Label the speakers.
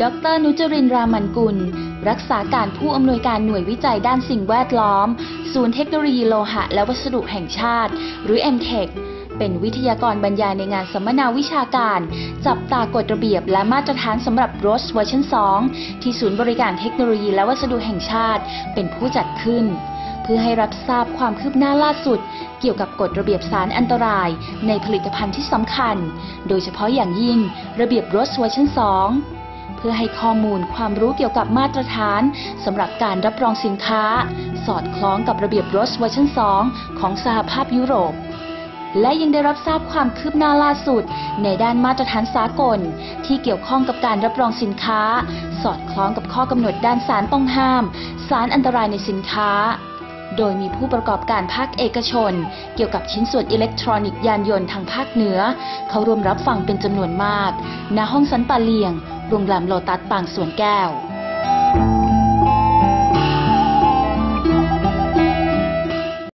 Speaker 1: ดรนุจรินรามันกุล รักษาการผู้อำนวยการหน่วยวิจัยด้านสิ่งแวดล้อม ศูนย์เทคโนโลยีโลหะและวัสดุแห่งชาติ หรือ MTech เป็นวิทยากรบรรยายในงานสัมมนาวิชาการ จับตากฎระเบียบและมาตรฐานสำหรับ ROS เวอร์ชัน2 ที่ศูนย์บริการเทคโนโลยีและวัสดุแห่งชาติ เป็นผู้จัดขึ้น เพื่อให้รับทราบความคืบหน้าล่าสุด เกี่ยวกับกฎระเบียบสารอันตราย ในผลิตภัณฑ์ที่สำคัญ โดยเฉพาะอย่างยิ่ง ระเบียบ ROS เวอร์ชัน2 พื่อให้ข้อมูลความรู้เกี่ยวกับมาตรฐานสำหรับการรับรองสินค้า สอดคล้องกับระเบียบ ROS เวอร์ชัน2 ของสหภาพยุโรป และยังได้รับทราบความคืบหน้าล่าสุด ในด้านมาตรฐานสากล ที่เกี่ยวข้องกับการรับรองสินค้า สอดคล้องกับข้อกำหนดด้านสารต้องห้าม สารอันตรายในสินค้าโดยมีผู้ประกอบการภาคเอกชน เกี่ยวกับชิ้นส่วนอิเล็กทรอนิกส์ยานยนต์ทางภาคเหนือ เขาร่วมรับฟังเป็นจำนวนมาก ณห้องสันปาเลียง โรงแรมโลตัสปางสวนแก้ว